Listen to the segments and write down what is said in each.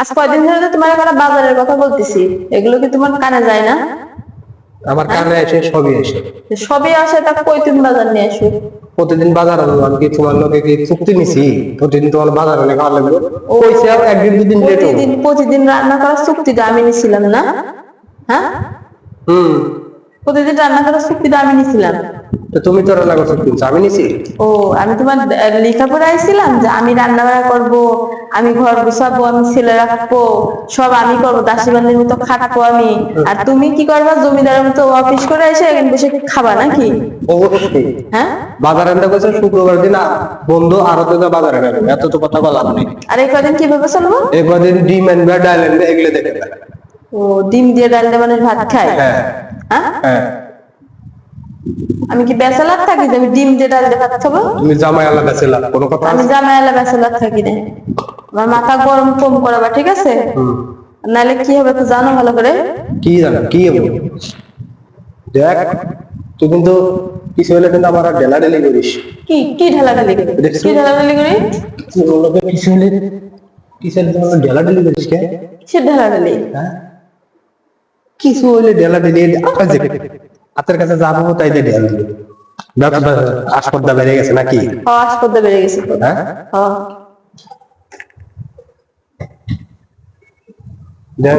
আজ কয়দিন ধরে তো তোমার একটা বাজারের কথা বলতেছি। এগুলো কি তোমার কানে যায় না? আমার কানে এসে সবই আসে। তা কই তুমি বাজার নিয়ে আসো? প্রতিদিন বাজার কি তোমার লোকে কি চুক্তি নিছি? প্রতিদিন তোমার বাজার খাওয়া লাগবে? একদিন দুদিন লেট প্রতিদিন প্রতিদিন রান্না করার চুক্তিটা আমি নিছিলাম না? হ্যাঁ? হুম। প্রতিদিন রান্না করার চুক্তিটা আমি নিছিলাম। তো তুমি তো রান্না করছ কিনছো আমি নিছি? ও আমি তোমার আহ, লেখাপড়া আইছিলাম যে আমি রান্না বান্না করব আমি ঘর গুছাবো আমি ছেলে রাখব সব আমি করব দাসীবান্দির মতো খাটবো আমি। আর তুমি কি করবা জমিদারের মতো অফিস করে এসে এখানে বসে খাবা নাকি? হ্যাঁ? বাজার আনতে কইছে শুক্রবার দিন বন্ধু আরও তো বাজারে নেবে এত তো কথা বলা নেই। আর এই কদিন কীভাবে চলবো? এই কদিন ডিম আনবে ডাল আনবে এগুলো দেখে ও ডিম দিয়ে ডাল দিয়ে মানুষ ভাত খায়? হ্যাঁ। আমি কি বেসালার থাকি? আমি ডিম দিয়ে ডাল দিয়ে ভাত খাব তুমি জামাই আলাদা ছিল কোনো কথা আমি আছে? জামাইয়ালা বেসালার থাকি না আমার মাথা গরম কম করাবা ঠিক আছে। নাহলে কি হবে তো জানো ভালো করে? কি জানো? কি হব? দেখ তুই কিন্তু কিছু হলে কিন্তু আমার আর ঢেলা ঢেলি করিস। কি কি ঢালাঢালি করি? দেখছ? কি ঢালাঢালি করি? কিছু হলে কিসের জন্য ঢেলা ঢেলি করিস কে? সে ঢালাঢালি? হ্যাঁ? কিছু হইলে ঢেলা ঢেলি হাতের কাছে যাব তাই দিয়ে ঢেল দিবে। ব্যবসা আসপর্দা বেড়ে গেছে নাকি? আসপদ্দা বেড়ে গেছে হ্যাঁ? ও,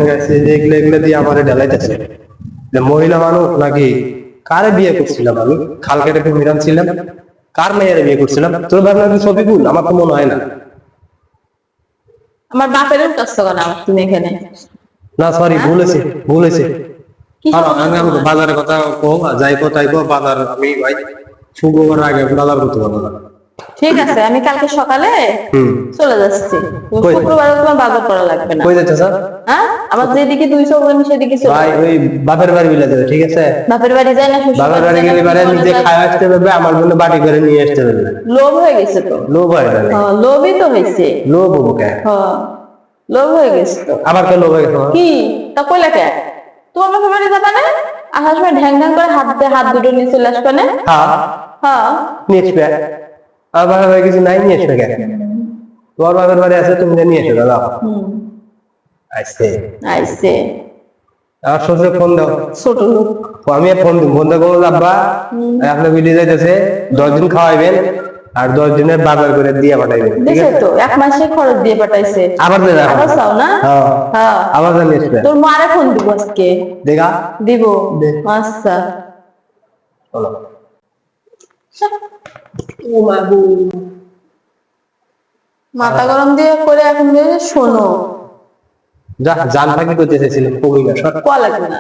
গেছে যে এগুলো এগুলো দিয়ে আমার ঢেলাইতেছে মহিলা মানুষ নাকি কারে বিয়ে করছিলাম আমি? খালকের একটু মিরাম ছিলাম। কার মেয়ের বিয়ে করছিলাম? তোর ভাবনা কি ভুল আমার তো মনে হয় না। আমার বাপেরও কষ্ট করে তুমি এখানে। না সরি ভুল হয়েছে ভুল আমি বাজারের কথা কো যাই কো বাজার আমি ভাই শুক্রবার আগে বাজার করতে পারব। না ঠিক আছে আমি কালকে সকালে চলে যাচ্ছি। শুক্রবার তোমার বাজার করা লাগবে না। কই যাচ্ছে স্যার? হ্যাঁ? আমার যেদিকে দুই চোখ আমি সেদিকে চলে ভাই ওই বাপের বাড়ি বিলে যাবে ঠিক আছে? বাপের বাড়ি যায় না বাপের বাড়ি গেলে বারে নিজে খায় আসতে পারবে আমার জন্য বাড়ি করে নিয়ে আসতে পারবে। লোভ হয়ে গেছে তো। লোভ হয়ে না হ্যাঁ, লোভই তো হয়েছে। লোভ হব হ্যাঁ, লোভ হয়ে গেছে আবার কে লোভ হয়ে গেছে কি? তা কইলা কে? বাপের বাড়ি যাবা না? আসার সময় ঢ্যাং ঢ্যাং করে হাত দিয়ে হাত দুটো নিয়ে চলে আসবে না? হ্যাঁ। হ্যাঁ। নিয়ে আসবে। বাড়ি কিছু নাই নিয়ে আসবে কে? তোমার বাপের বাড়ি আছে তুমি নিয়ে দাদা। আইসে। আমার শ্বশুরে ফোন দাও। ছোট আমি ফোন দিব। ফোন দেবো আব্বা আপনার বিলি যাইতেছে দশ দিন খাওয়াইবেন। আর দশ দিনের বাজার করে দিয়ে ঠিক আছে? তো এক মাসে খরচ দিয়ে পাঠাইছে। আবার আবার। চাও না? হ্যাঁ। হ্যাঁ। আবার তোর মারে ফোন দিব আজকে। দেখা? দিব। আচ্ছা। ও বাবু মাথা গরম দিয়ে করে এখন শোনো। যা জান কি করতে চাইছিলাম কবি না সর কোয়া লাগবে না।